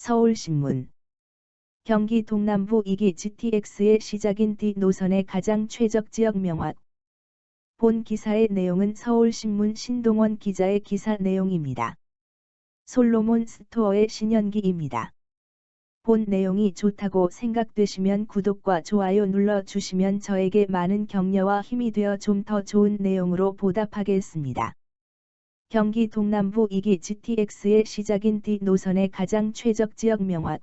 서울신문 경기 동남부 2기 GTX의 시작인 D 노선의 가장 최적 지역 명확 본 기사의 내용은 서울신문 신동원 기자의 기사 내용입니다. 솔로몬 스토어의 신현기입니다. 본 내용이 좋다고 생각되시면 구독과 좋아요 눌러주시면 저에게 많은 격려와 힘이 되어 좀 더 좋은 내용으로 보답하겠습니다. 경기 동남부 2기 GTX의 시작인 D 노선의 가장 최적 지역 명확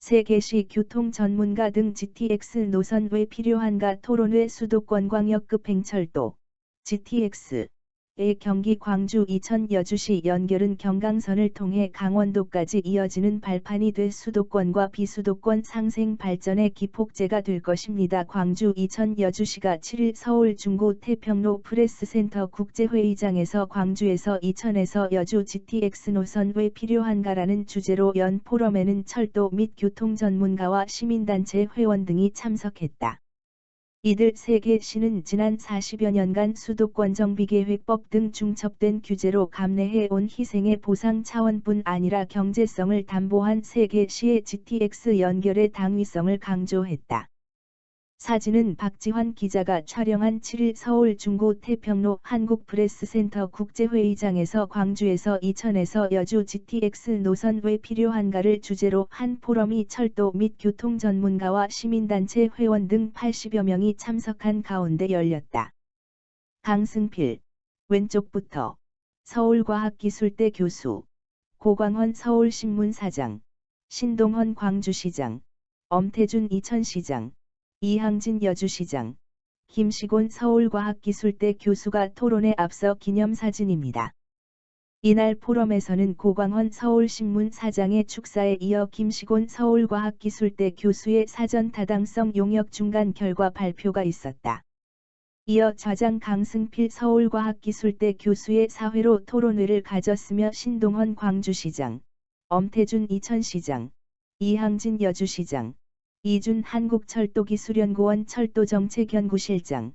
세계시 교통 전문가 등 GTX 노선 왜 필요한가 토론회 수도권 광역급 행철도 GTX 의 경기 광주 이천 여주시 연결은 경강선을 통해 강원도까지 이어지는 발판이 돼 수도권과 비수도권 상생 발전의 기폭제가 될 것입니다. 광주 이천 여주시가 7일 서울 중구 태평로 프레스센터 국제회의장에서 광주에서 이천에서 여주 GTX 노선 왜 필요한가라는 주제로 연 포럼에는 철도 및 교통 전문가와 시민단체 회원 등이 참석했다. 이들 세 개 시는 지난 40여 년간 수도권 정비계획법 등 중첩된 규제로 감내해 온 희생의 보상 차원뿐 아니라 경제성을 담보한 세 개 시의 GTX 연결의 당위성을 강조했다. 사진은 박지환 기자가 촬영한 7일 서울 중구 태평로 한국프레스센터 국제회의장에서 광주에서 이천에서 여주 GTX 노선 왜 필요한가를 주제로 한 포럼이 철도 및 교통 전문가와 시민단체 회원 등 80여 명이 참석한 가운데 열렸다. 강승필 왼쪽부터 서울과학기술대 교수 고광헌 서울신문 사장 신동헌 광주시장 엄태준 이천시장 이항진 여주시장, 김시곤 서울과학기술대 교수가 토론에 앞서 기념사진입니다. 이날 포럼에서는 고광헌 서울신문 사장의 축사에 이어 김시곤 서울과학기술대 교수의 사전 타당성 용역 중간 결과 발표가 있었다. 이어 좌장 강승필 서울과학기술대 교수의 사회로 토론회를 가졌으며 신동헌 광주시장, 엄태준 이천시장, 이항진 여주시장, 이준 한국철도기술연구원 철도정책연구실장,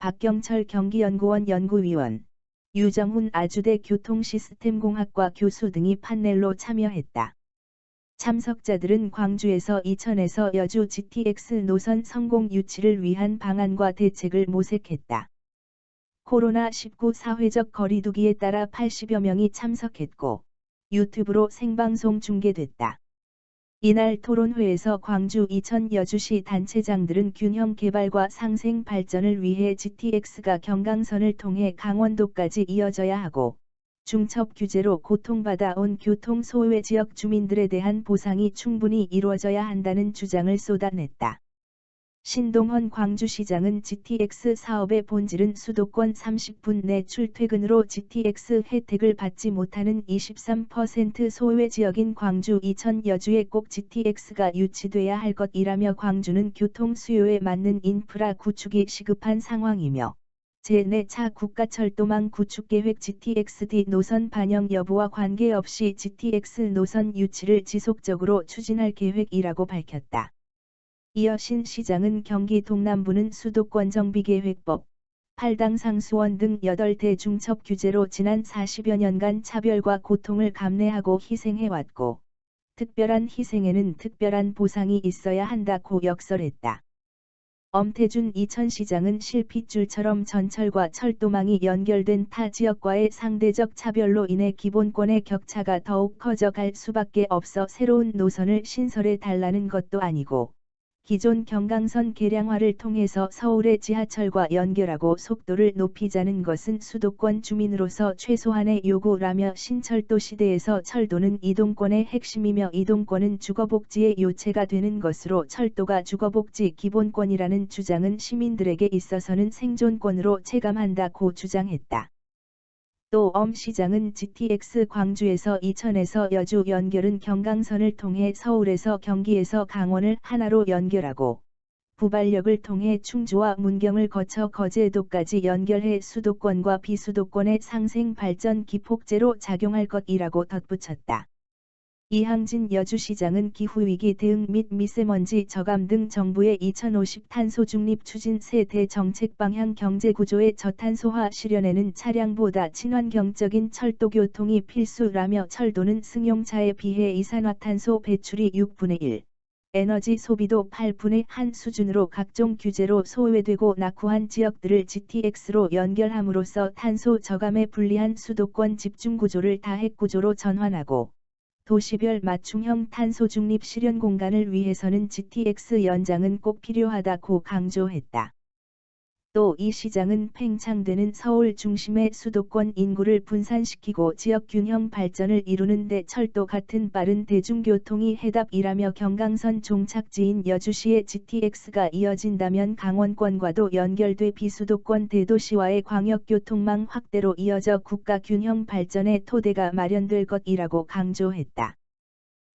박경철 경기연구원 연구위원, 유정훈 아주대 교통시스템공학과 교수 등이 판넬로 참여했다. 참석자들은 광주에서 이천에서 여주 GTX 노선 성공 유치를 위한 방안과 대책을 모색했다. 코로나19 사회적 거리두기에 따라 80여 명이 참석했고 유튜브로 생방송 중계됐다. 이날 토론회에서 광주 이천 여주시 단체장들은 균형 개발과 상생 발전을 위해 GTX가 경강선을 통해 강원도까지 이어져야 하고 중첩 규제로 고통받아 온 교통 소외 지역 주민들에 대한 보상이 충분히 이루어져야 한다는 주장을 쏟아냈다. 신동헌 광주시장은 GTX 사업의 본질은 수도권 30분 내 출퇴근으로 GTX 혜택을 받지 못하는 23% 소외 지역인 광주 이천 여주에 꼭 GTX가 유치돼야 할 것이라며 광주는 교통 수요에 맞는 인프라 구축이 시급한 상황이며 제4차 국가철도망 구축계획 GTX-D 노선 반영 여부와 관계없이 GTX 노선 유치를 지속적으로 추진할 계획이라고 밝혔다. 이어 신 시장은 경기 동남부는 수도권 정비계획법, 8당 상수원 등 8대 중첩 규제로 지난 40여 년간 차별과 고통을 감내하고 희생해왔고, 특별한 희생에는 특별한 보상이 있어야 한다고 역설했다. 엄태준 이천시장은 실핏줄처럼 전철과 철도망이 연결된 타 지역과의 상대적 차별로 인해 기본권의 격차가 더욱 커져갈 수밖에 없어 새로운 노선을 신설해 달라는 것도 아니고, 기존 경강선 개량화를 통해서 서울의 지하철과 연결하고 속도를 높이자는 것은 수도권 주민으로서 최소한의 요구라며 신철도 시대에서 철도는 이동권의 핵심이며 이동권은 주거복지의 요체가 되는 것으로 철도가 주거복지 기본권이라는 주장은 시민들에게 있어서는 생존권으로 체감한다고 주장했다. 또 엄 시장은 GTX 광주에서 이천에서 여주 연결은 경강선을 통해 서울에서 경기에서 강원을 하나로 연결하고 부발역을 통해 충주와 문경을 거쳐 거제도까지 연결해 수도권과 비수도권의 상생 발전 기폭제로 작용할 것이라고 덧붙였다. 이항진 여주시장은 기후위기 대응 및 미세먼지 저감 등 정부의 2050 탄소 중립 추진 세대 정책 방향 경제 구조의 저탄소화 실현에는 차량보다 친환경적인 철도 교통이 필수라며 철도는 승용차에 비해 이산화탄소 배출이 6분의 1, 에너지 소비도 8분의 1 수준으로 각종 규제로 소외되고 낙후한 지역들을 GTX로 연결함으로써 탄소 저감에 불리한 수도권 집중 구조를 다핵 구조로 전환하고 도시별 맞춤형 탄소 중립 실현 공간을 위해서는 GTX 연장은 꼭 필요하다고 강조했다. 또 이 시장은 팽창되는 서울 중심의 수도권 인구를 분산시키고 지역 균형 발전을 이루는 데 철도 같은 빠른 대중교통이 해답이라며 경강선 종착지인 여주시의 GTX가 이어진다면 강원권과도 연결돼 비수도권 대도시와의 광역교통망 확대로 이어져 국가 균형 발전의 토대가 마련될 것이라고 강조했다.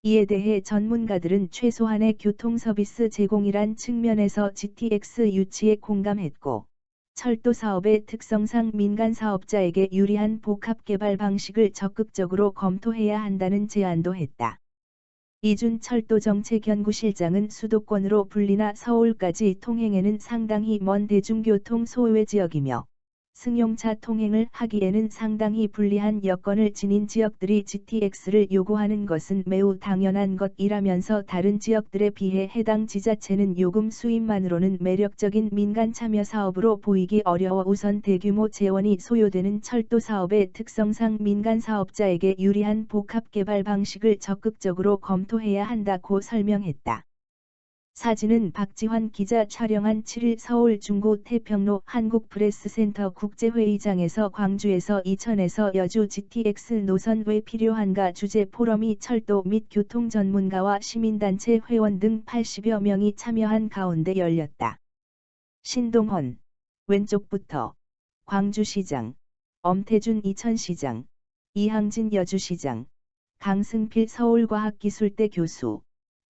이에 대해 전문가들은 최소한의 교통 서비스 제공이란 측면에서 GTX 유치에 공감했고, 철도 사업의 특성상 민간 사업자에게 유리한 복합 개발 방식을 적극적으로 검토해야 한다는 제안도 했다. 이준 철도 정책 연구실장은 수도권으로 불리나 서울까지 통행에는 상당히 먼 대중교통 소외 지역이며 승용차 통행을 하기에는 상당히 불리한 여건을 지닌 지역들이 GTX를 요구하는 것은 매우 당연한 것이라면서 다른 지역들에 비해 해당 지자체는 요금 수입만으로는 매력적인 민간 참여 사업으로 보이기 어려워 우선 대규모 재원이 소요되는 철도 사업의 특성상 민간 사업자에게 유리한 복합 개발 방식을 적극적으로 검토해야 한다고 설명했다. 사진은 박지환 기자 촬영한 7일 서울 중구 태평로 한국프레스센터 국제회의장에서 광주에서 이천에서 여주 GTX 노선 왜 필요한가 주제 포럼이 철도 및 교통 전문가와 시민단체 회원 등 80여 명이 참여한 가운데 열렸다. 신동헌 왼쪽부터 광주시장 엄태준 이천시장 이항진 여주시장 강승필 서울과학기술대 교수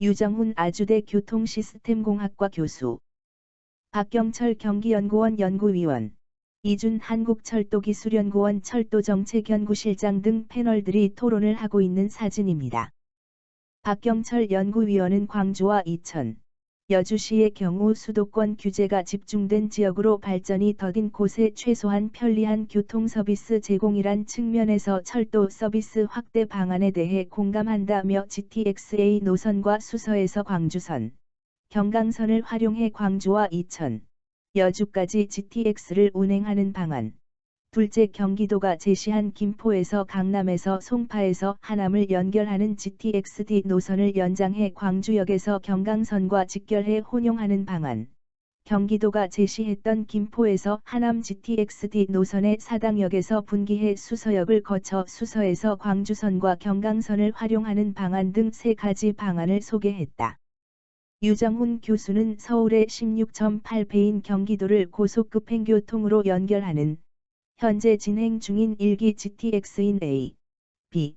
유정훈 아주대 교통시스템공학과 교수, 박경철 경기연구원 연구위원, 이준 한국철도기술연구원 철도정책연구실장 등 패널들이 토론을 하고 있는 사진입니다. 박경철 연구위원은 광주와 이천, 여주시의 경우 수도권 규제가 집중된 지역으로 발전이 더딘 곳에 최소한 편리한 교통 서비스 제공이란 측면에서 철도 서비스 확대 방안에 대해 공감한다며 GTX-A 노선과 수서에서 광주선, 경강선을 활용해 광주와 이천, 여주까지 GTX를 운행하는 방안, 둘째 경기도가 제시한 김포에서 강남에서 송파에서 하남을 연결하는 GTX-D 노선을 연장해 광주역에서 경강선과 직결해 혼용하는 방안. 경기도가 제시했던 김포에서 하남 GTX-D 노선의 사당역에서 분기해 수서역을 거쳐 수서에서 광주선과 경강선을 활용하는 방안 등 세 가지 방안을 소개했다. 유정훈 교수는 서울의 16.8배인 경기도를 고속급행교통으로 연결하는 현재 진행 중인 1기 GTX인 A, B,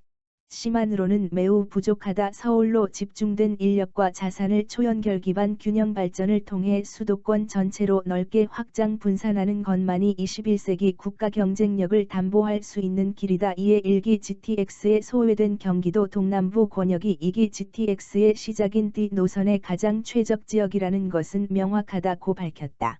C만으로는 매우 부족하다 서울로 집중된 인력과 자산을 초연결 기반 균형 발전을 통해 수도권 전체로 넓게 확장 분산하는 것만이 21세기 국가 경쟁력을 담보할 수 있는 길이다. 이에 1기 GTX에 소외된 경기도 동남부 권역이 2기 GTX의 시작인 D 노선의 가장 최적 지역이라는 것은 명확하다고 밝혔다.